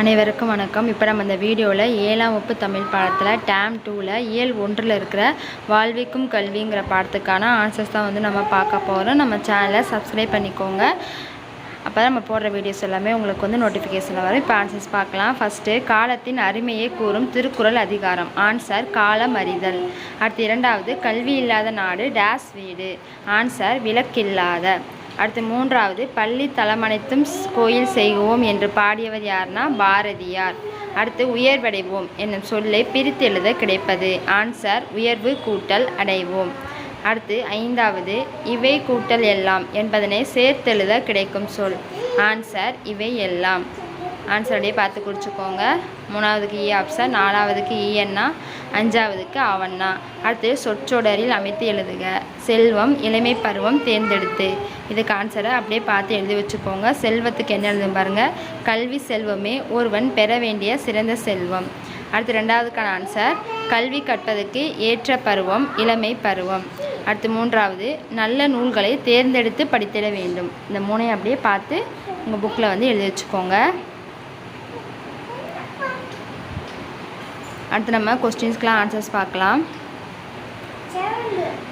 அனைவருக்கும் வணக்கம். இப்போ நம்ம இந்த வீடியோவில் ஏழாம் வகுப்பு தமிழ் பாடத்தில் டேம் டூவில் இயல் ஒன்றில் இருக்கிற வாழ்விக்கும் கல்விங்கிற பாடத்துக்கான ஆன்சர்ஸ் தான் வந்து நம்ம பார்க்க போகிறோம் நம்ம சேனலை சப்ஸ்கிரைப் பண்ணிக்கோங்க. அப்போ தான் நம்ம போடுற வீடியோஸ் எல்லாமே உங்களுக்கு வந்து நோட்டிஃபிகேஷனில் வரும். இப்போ ஆன்சர்ஸ் பார்க்கலாம். ஃபஸ்ட்டு காலத்தின் அருமையை கூறும் திருக்குறள் அதிகாரம். ஆன்சர் காலம் அறிதல் அடுத்து இரண்டாவது கல்வி இல்லாத நாடு டேஸ் வீடு. ஆன்சர் விளக்கில்லாத. அடுத்து மூன்றாவது பள்ளி தலமனைத்தும் ஸ் கோயில் செய்குவோம் என்று பாடியவர் யார்னா பாரதியார். அடுத்து உயர்வடைவோம் என்னும் சொல்லை பிரித்து எழுத கிடைப்பது. ஆன்சர் உயர்வு கூட்டல் அடைவோம். அடுத்து ஐந்தாவது இவை கூட்டல் எல்லாம் என்பதனை சேர்த்தெழுத கிடைக்கும் சொல். ஆன்சர் இவை எல்லாம். ஆன்சர் அப்படியே பார்த்து குறிச்சிக்கோங்க மூணாவதுக்கு e இ ஆப்ஷன் நாலாவதுக்கு இஎன்னா அஞ்சாவதுக்கு அவன்னா அடுத்து சொற்றொடரில் அமைத்து எழுதுக. செல்வம் இளமை பருவம் தேர்ந்தெடுத்து. இதுக்கு ஆன்சரை அப்படியே பார்த்து எழுதி வச்சுக்கோங்க. செல்வத்துக்கு என்ன எழுதும் பாருங்கள் கல்வி செல்வமே ஒருவன் பெற வேண்டிய சிறந்த செல்வம். அடுத்து ரெண்டாவதுக்கான ஆன்சர் கல்வி கற்பதற்கு ஏற்ற பருவம் இளமை பருவம். அடுத்து மூன்றாவது நல்ல நூல்களை தேர்ந்தெடுத்து படித்திட வேண்டும். இந்த மூணையும் அப்படியே பார்த்து உங்கள் புக்கில் வந்து எழுதி வச்சுக்கோங்க. அடுத்து நம்ம கொஸ்டின்ஸ்க்கெலாம் ஆன்சர்ஸ் பார்க்கலாம்.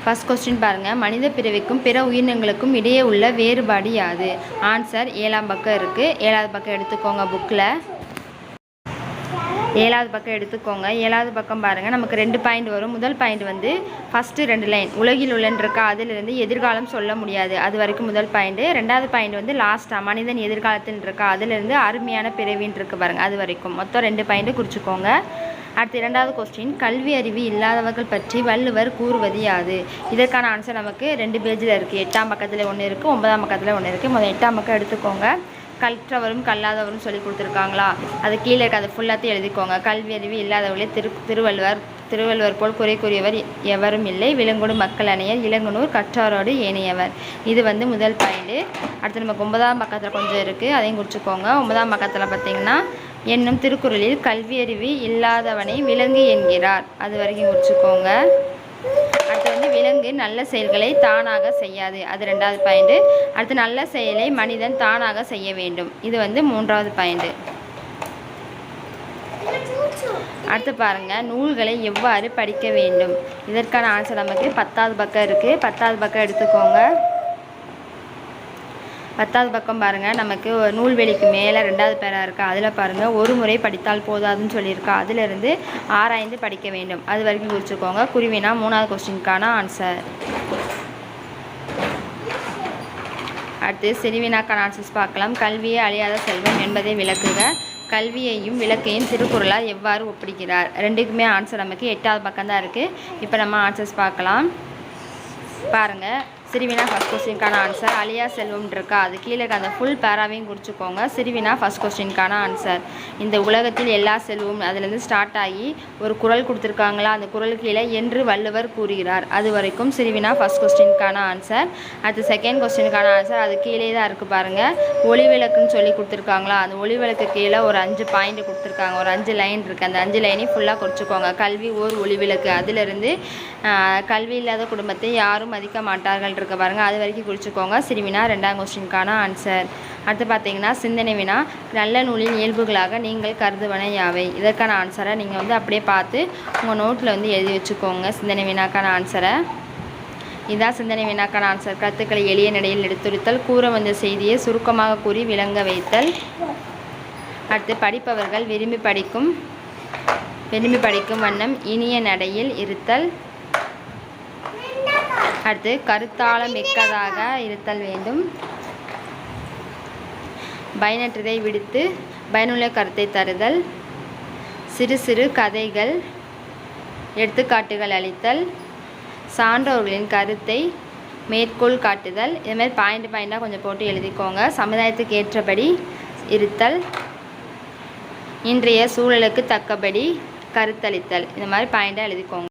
ஃபஸ்ட் கொஸ்டின் பாருங்கள் மனித பிறவிக்கும் பிற உயிரினங்களுக்கும் இடையே உள்ள வேறுபாடு யாது? ஆன்சர் ஏழாம் பக்கம் இருக்குது ஏழாவது பக்கம் எடுத்துக்கோங்க புக்கில் ஏழாவது பக்கம் எடுத்துக்கோங்க. ஏழாவது பக்கம் பாருங்கள் நமக்கு ரெண்டு பாயிண்ட் வரும். முதல் பாயிண்ட் வந்து ஃபஸ்ட்டு ரெண்டு லைன் உலகில் உள்ளன்றிருக்கா அதிலிருந்து எதிர்காலம் சொல்ல முடியாது. அது வரைக்கும் முதல் பாயிண்ட்டு ரெண்டாவது பாயிண்ட் வந்து லாஸ்ட்டாக மனிதன் எதிர்காலத்தில் இருக்கா அதிலிருந்து அருமையான பிறவின்னு இருக்குது பாருங்கள் அது வரைக்கும். மொத்தம் ரெண்டு பாயிண்ட்டு குறிச்சிக்கோங்க. அடுத்து இரண்டாவது கொஸ்டின் கல்வி அறிவு இல்லாதவர்கள் பற்றி வள்ளுவர் கூறுவது யாது? இதற்கான ஆன்சர் நமக்கு ரெண்டு பேஜில் இருக்குது எட்டாம் பக்கத்தில் ஒன்று இருக்குது ஒன்பதாம் பக்கத்தில் ஒன்று இருக்குது முதல் எட்டாம் பக்கம் எடுத்துக்கோங்க. கற்றவரும் கல்லாதவரும் சொல்லி கொடுத்துருக்காங்களா? அது கீழே இருக்க அது ஃபுல்லாத்தையும் எழுதிக்கோங்க. கல்வி அறிவு இல்லாதவர்களே திரு திருவள்ளுவர் திருவள்ளுவர் போல் குறை கூறியவர் எவரும் இல்லை. விலங்குடு மக்கள் அணையர் இளங்குனூர் கற்றாரோடு ஏனையவர். இது வந்து முதல் பாயிண்ட்டு அடுத்து நமக்கு ஒன்பதாம் பக்கத்தில் கொஞ்சம் இருக்குது அதையும் குறிச்சிக்கோங்க ஒன்பதாம் பக்கத்தில் பார்த்திங்கன்னா என்னும் திருக்குறளில் கல்வியறிவு இல்லாதவனை விலங்கு என்கிறார். அது வரைக்கும் முடிச்சுக்கோங்க. அடுத்து வந்து விலங்கு நல்ல செயல்களை தானாக செய்யாது. அது ரெண்டாவது பாயிண்ட்டு அடுத்து நல்ல செயலை மனிதன் தானாக செய்ய வேண்டும். இது வந்து மூன்றாவது பாயிண்ட்டு அடுத்து பாருங்கள் நூல்களை எவ்வாறு படிக்க வேண்டும்? இதற்கான ஆன்சர் நமக்கு பத்தாவது பக்கம் இருக்குது பத்தாவது பக்கம் எடுத்துக்கோங்க. பத்தாவது பக்கம் பாருங்கள் நமக்கு நூல்வெளிக்கு மேலே ரெண்டாவது பேராக இருக்கா? அதில் பாருங்கள் ஒரு முறை படித்தால் போதாதுன்னு சொல்லியிருக்கா. அதிலிருந்து ஆராய்ந்து படிக்க வேண்டும். அது வரைக்கும் குறிச்சிக்கோங்க. குருவினா மூணாவது கொஸ்டினுக்கான ஆன்சர் அடுத்து சிறுவினாக்கான ஆன்சர்ஸ் பார்க்கலாம். கல்வியே அழியாத செல்வம் என்பதை விளக்குக. கல்வியையும் விளக்கையும் திருக்குறளால் எவ்வாறு ஒப்பிடுகிறார்? ரெண்டுக்குமே ஆன்சர் நமக்கு எட்டாவது பக்கம் தான் இருக்குது இப்போ நம்ம ஆன்சர்ஸ் பார்க்கலாம். பாருங்கள் சிறுவினா ஃபஸ்ட் கொஸ்டின்கான ஆன்சர் அழியா செல்வம் இருக்கா? அது கீழே அந்த ஃபுல் பேராவையும் குறிச்சுக்கோங்க. சிறுவினா ஃபஸ்ட் கொஸ்டின்கான ஆன்சர் இந்த உலகத்தில் எல்லா செல்வம் அதுலேருந்து ஸ்டார்ட் ஆகி ஒரு குரல் கொடுத்துருக்காங்களா? அந்த குரல் கீழே என்று வள்ளுவர் கூறுகிறார். அது வரைக்கும் சிறுவினா ஃபஸ்ட் கொஸ்டின்கான ஆன்சர் அடுத்து செகண்ட் கொஸ்டினுக்கான ஆன்சர் அது கீழே தான் இருக்குது பாருங்கள் ஒளி விளக்குன்னு சொல்லி கொடுத்துருக்காங்களா? அந்த ஒளி விளக்கு கீழே ஒரு அஞ்சு பாயிண்ட் கொடுத்துருக்காங்க. ஒரு அஞ்சு லைன் இருக்குது அந்த அஞ்சு லைனையும் ஃபுல்லாக குறிச்சிக்கோங்க. கல்வி ஓர் ஒளி விளக்கு. அதிலிருந்து கல்வி இல்லாத குடும்பத்தை யாரும் மதிக்க மாட்டார்கள். போட்டிருக்க பாருங்கள் அது வரைக்கும் குறிச்சிக்கோங்க சிறுவினா ரெண்டாம் கொஸ்டினுக்கான ஆன்சர் அடுத்து பார்த்தீங்கன்னா சிந்தனை வினா. நல்ல நூலின் இயல்புகளாக நீங்கள் கருதுவன யாவை? இதற்கான ஆன்சரை நீங்கள் வந்து அப்படியே பார்த்து உங்கள் நோட்டில் வந்து எழுதி வச்சுக்கோங்க. சிந்தனை வினாக்கான ஆன்சரை இதான் சிந்தனை வினாக்கான ஆன்சர் கருத்துக்களை எளிய நடையில் எடுத்துரைத்தல் கூற வந்த செய்தியை சுருக்கமாக கூறி விளங்க வைத்தல். அடுத்து படிப்பவர்கள் விரும்பி படிக்கும் விரும்பி படிக்கும் வண்ணம் இனிய நடையில் இருத்தல். அடுத்து கருத்தாள மிக்கதாக இருத்தல் வேண்டும். பயனற்றதை விடுத்து பயனுள்ள கருத்தை தருதல். சிறு சிறு கதைகள் எடுத்துக்காட்டுகள் அளித்தல். சான்றோர்களின் கருத்தை மேற்கோள் காட்டுதல். இதுமாதிரி பாயிண்ட் பாயிண்டாக கொஞ்சம் போட்டு எழுதிக்கோங்க. சமுதாயத்துக்கு ஏற்றபடி இருத்தல். இன்றைய சூழலுக்கு தக்கபடி கருத்தளித்தல். இந்த மாதிரி பாயிண்டாக எழுதிக்கோங்க.